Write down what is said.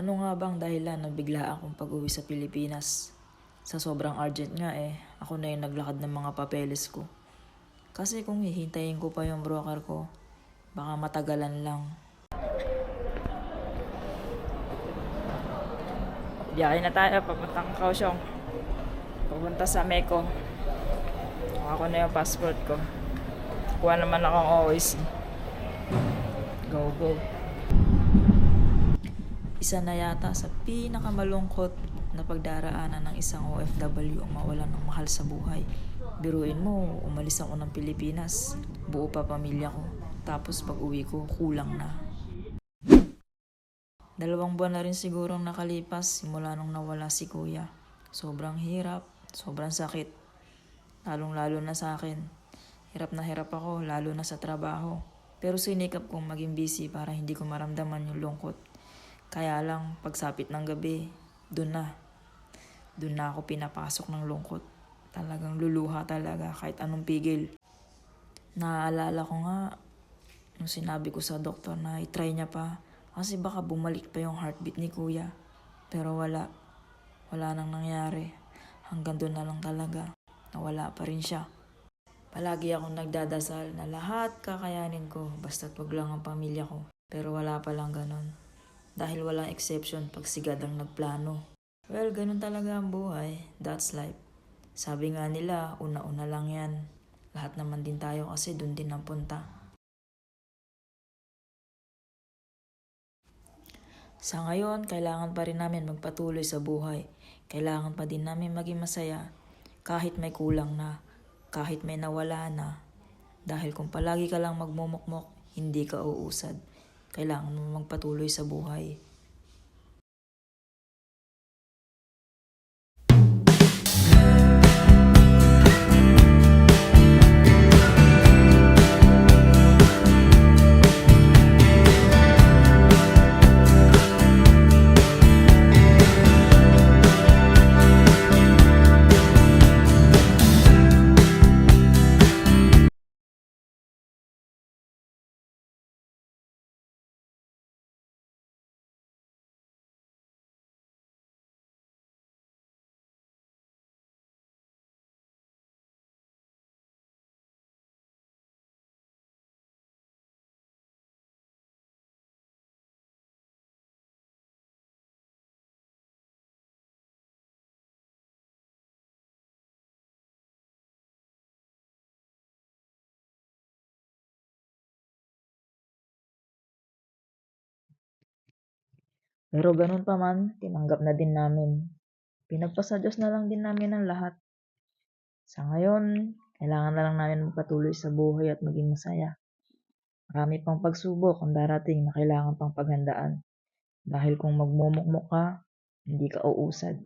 Ano nga bang dahilan ng biglaan kong pag-uwi sa Pilipinas? Sa sobrang urgent nga eh, ako na yung naglakad ng mga papeles ko. Kasi kung hihintayin ko pa yung broker ko, baka matagalan lang. Biyahe na tayo, papuntang Kaohsiung. Pupunta sa Meko. Ako na yung passport ko. Kuha naman akong OIC. Go, go. Isa na yata sa pinakamalungkot na pagdaraanan ng isang OFW ang mawalan ng mahal sa buhay. Biruin mo, umalis ako ng Pilipinas. Buo pa pamilya ko. Tapos pag uwi ko, kulang na. Dalawang buwan na rin sigurong nakalipas simula nung nawala si kuya. Sobrang hirap, sobrang sakit. Lalong lalo na sa akin. Hirap na hirap ako, lalo na sa trabaho. Pero sinikap kong maging busy para hindi ko maramdaman yung lungkot. Kaya lang, pagsapit ng gabi, dun na. Dun na ako pinapasok ng lungkot. Talagang luluha talaga kahit anong pigil. Naaalala ko nga, nung sinabi ko sa doktor na itry niya pa, kasi baka bumalik pa yung heartbeat ni kuya. Pero wala. Wala nang nangyari. Hanggang doon na lang talaga. Nawala pa rin siya. Palagi akong nagdadasal na lahat kakayanin ko basta't wag lang ang pamilya ko. Pero wala pa lang ganon. Dahil walang exception pag sigad ang nagplano. Well, ganun talaga ang buhay. That's life. Sabi nga nila, una-una lang yan. Lahat naman din tayo kasi dun din ang punta. Sa ngayon, kailangan pa rin namin magpatuloy sa buhay. Kailangan pa din namin maging masaya kahit may kulang na, kahit may nawala na. Dahil kung palagi ka lang magmumukmok, hindi ka uusad. Kailangan mo magpatuloy sa buhay. Pero ganun pa man, tinanggap na din namin. Pinagpasa Diyos na lang din namin ang lahat. Sa ngayon, kailangan na lang namin magpatuloy sa buhay at maging masaya. Marami pang pagsubok ang darating na kailangan pang paghandaan. Dahil kung magmumukmuk ka, hindi ka uusad.